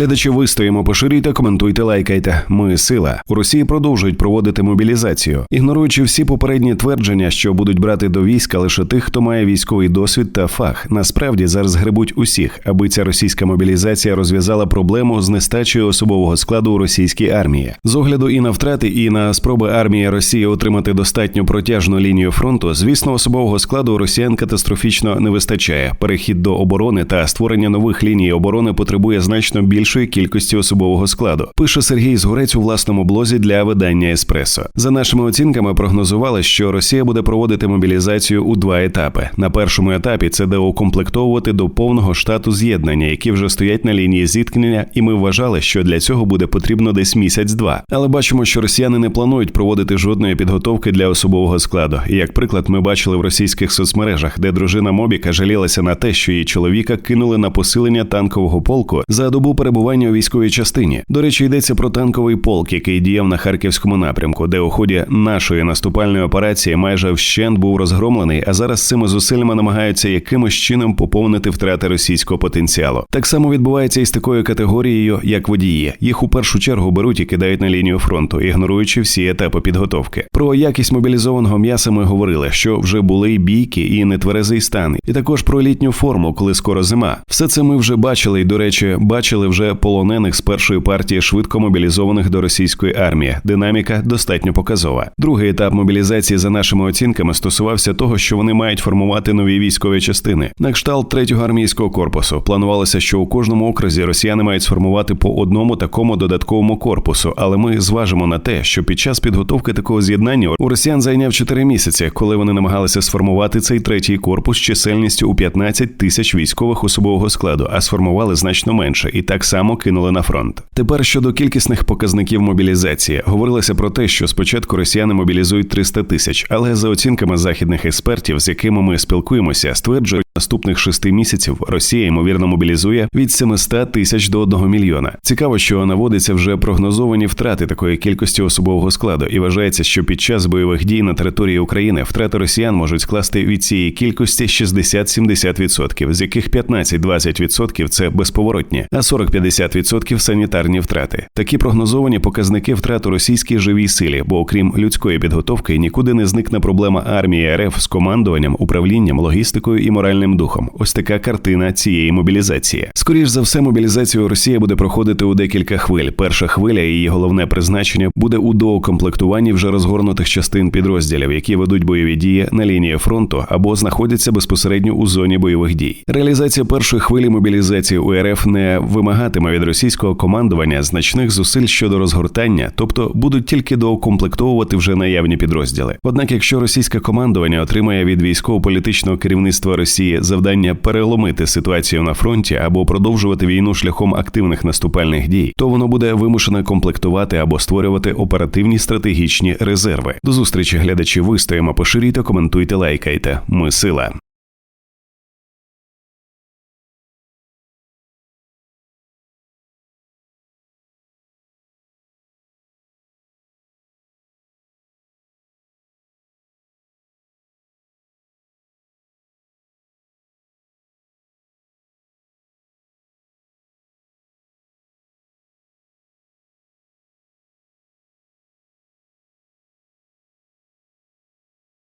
Глядачі вистоїмо, поширюйте, коментуйте, лайкайте. Ми сила. У Росії продовжують проводити мобілізацію, ігноруючи всі попередні твердження, що будуть брати до війська лише тих, хто має військовий досвід та фах. Насправді зараз гребуть усіх, аби ця російська мобілізація розв'язала проблему з нестачею особового складу у російській армії. З огляду і на втрати, і на спроби армії Росії отримати достатньо протяжну лінію фронту. Звісно, особового складу росіян катастрофічно не вистачає. Перехід до оборони та створення нових ліній оборони потребує значно більшої кількості особового складу. Пише Сергій Згурець у власному блозі для видання Еспресо. За нашими оцінками прогнозували, що Росія буде проводити мобілізацію у два етапи. На першому етапі це доукомплектовувати до повного штату з'єднання, які вже стоять на лінії зіткнення, і ми вважали, що для цього буде потрібно десь місяць-два. Але бачимо, що росіяни не планують проводити жодної підготовки для особового складу. І як приклад, ми бачили в російських соцмережах, де дружина Мобіка жалілася на те, що її чоловіка кинули на посилення танкового полку за добу перебування у військовій частині. До речі, йдеться про танковий полк, який діяв на харківському напрямку, де у ході нашої наступальної операції майже вщент був розгромлений, а зараз цими зусиллями намагаються якимось чином поповнити втрати російського потенціалу. Так само відбувається і з такою категорією, як водії. Їх у першу чергу беруть і кидають на лінію фронту, ігноруючи всі етапи підготовки. Про якість мобілізованого м'яса ми говорили, що вже були й бійки і нетверезий стан, і також про літню форму, коли скоро зима. Все це ми вже бачили, і до речі, бачили вже полонених з першої партії швидко мобілізованих до російської армії. Динаміка достатньо показова. Другий етап мобілізації, за нашими оцінками, стосувався того, що вони мають формувати нові військові частини. На кшталт третього армійського корпусу планувалося, що у кожному окрузі росіяни мають сформувати по одному такому додатковому корпусу. Але ми зважимо на те, що під час підготовки такого з'єднання у росіян зайняв 4 місяці, коли вони намагалися сформувати цей третій корпус чисельністю у 15 тисяч військових особового складу, а сформували значно менше і так само кинули на фронт. Тепер щодо кількісних показників мобілізації говорилося про те, що спочатку росіяни мобілізують 300 тисяч, але за оцінками західних експертів, з якими ми спілкуємося, стверджують, наступних шести місяців Росія ймовірно мобілізує від 700 тисяч до 1 мільйона. Цікаво, що наводиться вже прогнозовані втрати такої кількості особового складу, і вважається, що під час бойових дій на території України втрати росіян можуть скласти від цієї кількості 60-70%, з яких 15-20% – це безповоротні, а 40-50% – санітарні втрати. Такі прогнозовані показники втрат російській живій силі, бо окрім людської підготовки нікуди не зникне проблема армії РФ з командуванням, управлінням, логістикою і моральним духом. Ось така картина цієї мобілізації. Скоріш за все, мобілізацію Росія буде проходити у декілька хвиль. Перша хвиля її головне призначення буде у доукомплектуванні вже розгорнутих частин підрозділів, які ведуть бойові дії на лінії фронту або знаходяться безпосередньо у зоні бойових дій. Реалізація першої хвилі мобілізації у РФ не вимагатиме від російського командування значних зусиль щодо розгортання, тобто будуть тільки доукомплектовувати вже наявні підрозділи. Однак, якщо російське командування отримає від військово-політичного керівництва Росії завдання переломити ситуацію на фронті або продовжувати війну шляхом активних наступальних дій, то воно буде вимушене комплектувати або створювати оперативні стратегічні резерви. До зустрічі глядачі вистоїмо, поширюйте, коментуйте, лайкайте. Ми сила.